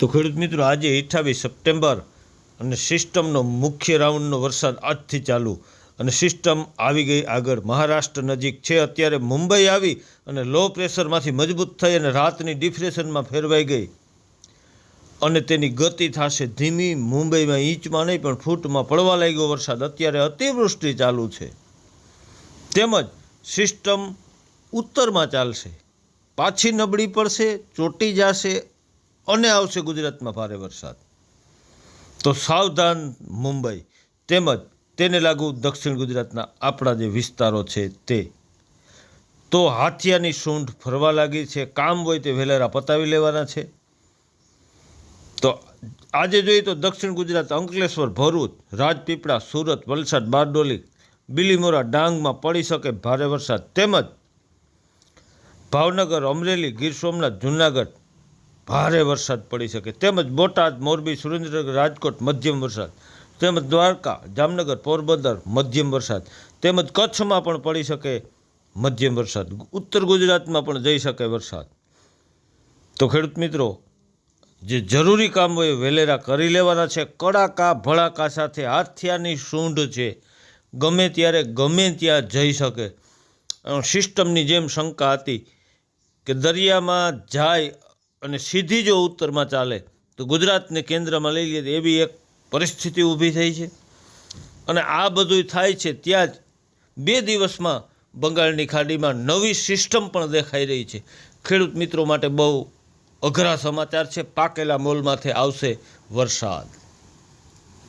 તો ખેડૂત મિત્રો, આજે અઠ્ઠાવીસ સપ્ટેમ્બર અને સિસ્ટમનો મુખ્ય રાઉન્ડનો વરસાદ આજથી ચાલુ. અને સિસ્ટમ આવી ગઈ આગળ. મહારાષ્ટ્ર નજીક છે, અત્યારે મુંબઈ આવી અને લો પ્રેશરમાંથી મજબૂત થઈ અને રાતની ડિપ્રેશનમાં ફેરવાઈ ગઈ. અને તેની ગતિ થશે ધીમી. મુંબઈમાં ઇંચમાં નહીં, પણ ફૂટમાં પડવા લાગ્યો વરસાદ. અત્યારે અતિવૃષ્ટિ ચાલુ છે. તેમજ સિસ્ટમ ઉત્તરમાં ચાલશે. પાછી નબળી પડશે, ચોટી જશે અને આવશે ગુજરાતમાં ભારે વરસાદ. તો સાવધાન મુંબઈ. તેમજ તેને લાગુ દક્ષિણ ગુજરાતના આપણા જે વિસ્તારો છે તે. તો હાથિયાની સૂંઢ ફરવા લાગી છે. કામ હોય તે વહેલેરા પતાવી લેવાના છે. તો આજે જોઈએ તો દક્ષિણ ગુજરાત અંકલેશ્વર, ભરૂચ, રાજપીપળા, સુરત, વલસાડ, બારડોલી, બિલીમોરા, ડાંગમાં પડી શકે ભારે વરસાદ. તેમજ ભાવનગર, અમરેલી, ગીર સોમનાથ, જૂનાગઢ ભારે વરસાદ પડી શકે. તેમજ બોટાદ, મોરબી, સુરેન્દ્રનગર, રાજકોટ, મધ્યમ વરસાદ. તેમજ દ્વારકા, જામનગર, પોરબંદર, મધ્યમ વરસાદ. તેમજ કચ્છમાં પણ પડી શકે મધ્યમ વરસાદ. ઉત્તર ગુજરાતમાં પણ જઈ શકે વરસાદ. તો ખેડૂત મિત્રો, જે જરૂરી કામ હોય એ વહેલેરા કરી લેવાના છે. કડાકા ભળાકા સાથે હાથિયાની સૂંઢ છે. ગમે ત્યારે, ગમે ત્યાં જઈ શકે. સિસ્ટમની જેમ શંકા હતી કે દરિયામાં જાય અને સીધી જો ઉત્તરમાં ચાલે, તો ગુજરાતને કેન્દ્રમાં લઈ લે એવી એક પરિસ્થિતિ ઊભી થઈ છે. અને આ બધું થાય છે ત્યાં જ બે દિવસમાં બંગાળની ખાડીમાં નવી સિસ્ટમ પણ દેખાઈ રહી છે. ખેડૂત મિત્રો માટે બહુ અઘરા સમાચાર છે. પાકેલા મોલમાંથી આવશે વરસાદ.